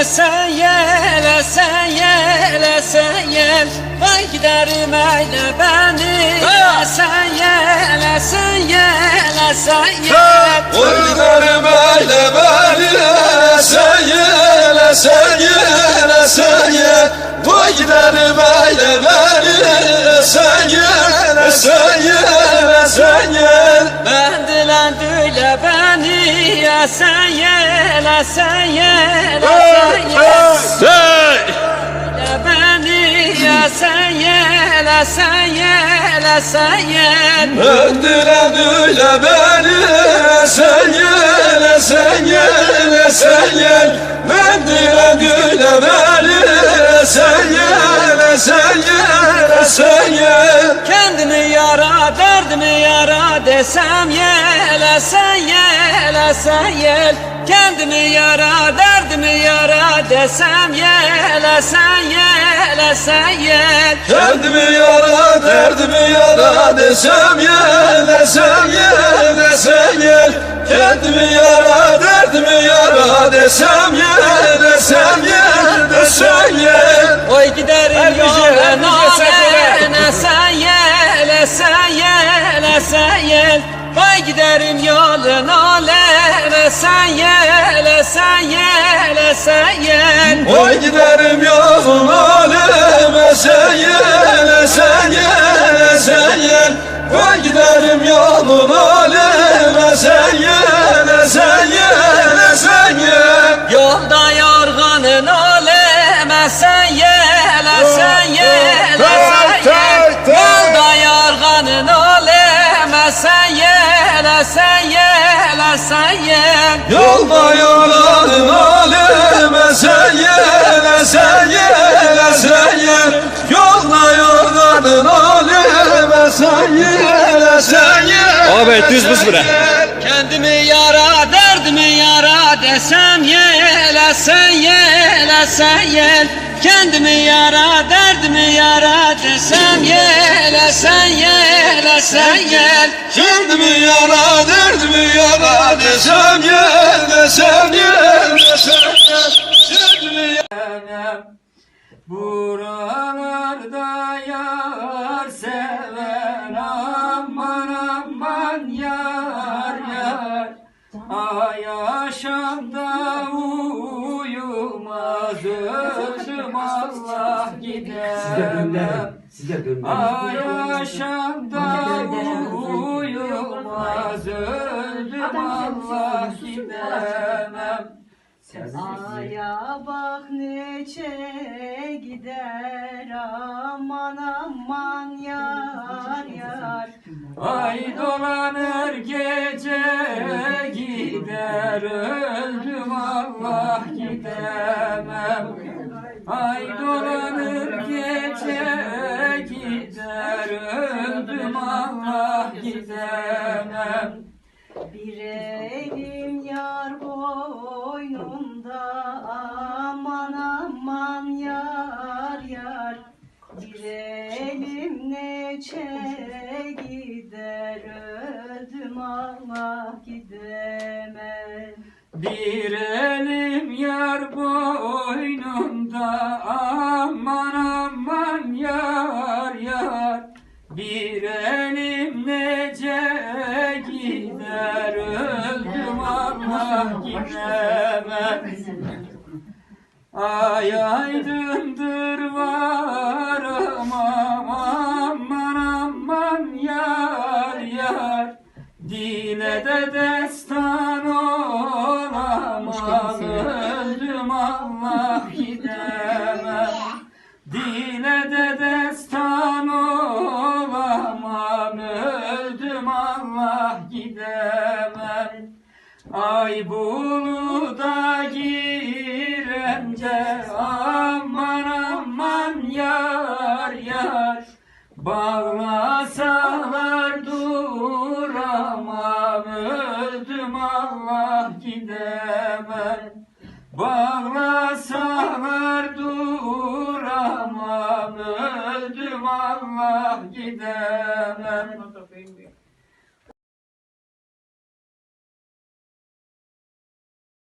Esen yel, esen yel, esen yel. Vay giderim eyle beni yel, esen yel, yel. Oylarım eyle beni Sen yel, sen yel, sen yel. Vay giderim Esen yel, esen yel, esen yel Hey! Ya beni esen yel, esen yel Öldüren öyle beni. Sen yel, sen yel, sen yel Öldüren öyle beni. Sen yel, sen desem yel, esen yel, esen yel Kendimi yara, derdimi yara desem yel, esen yel, esen yel Kendimi yara, derdimi yara desem yel, desem yel, desem yel Kendimi yara, derdimi yara desem yel, desem yel, giderim yoluna len esen yel, esen yel, esen yel Oy giderim yolun aleme. Sen yel, sen yel, sen yel Oy giderim yolun aleme. Sen yel, sen yel, sen yel Yolda yorganın olem esen yel, esen yel Yolda yel, sen yel, sen yel Yolda sen yel, sen yel Abi düz buz bire. Kendimi yara, derdimi yara desem yel, esen yel, esen yel Kendimi yara, derdimi yara desem yel, esen yel, esen yel Kendimi yara, derdimi yara desem yel, desem yel, desem yel Kendimi Buralarda yar seven aman aman yar yar. Ay yaşamda uyumaz gidemem Ay yaşamda uyumaz öldüm Allah gidemem Aya bak neçe gider aman aman yar yar Ay dolanır gece gider öldüm Allah gidemem Ay dolanır gece gider öldüm Allah gidemem. Bir elim yar boynumda aman aman yar yar. Bir elim neçe gider öldüm Allah gidemem. Bir Bir elim nece gider öldüm Allah gidemem. Ay aydındır varım aman aman yar yar. Dile de destan olamam öldüm Allah gidemem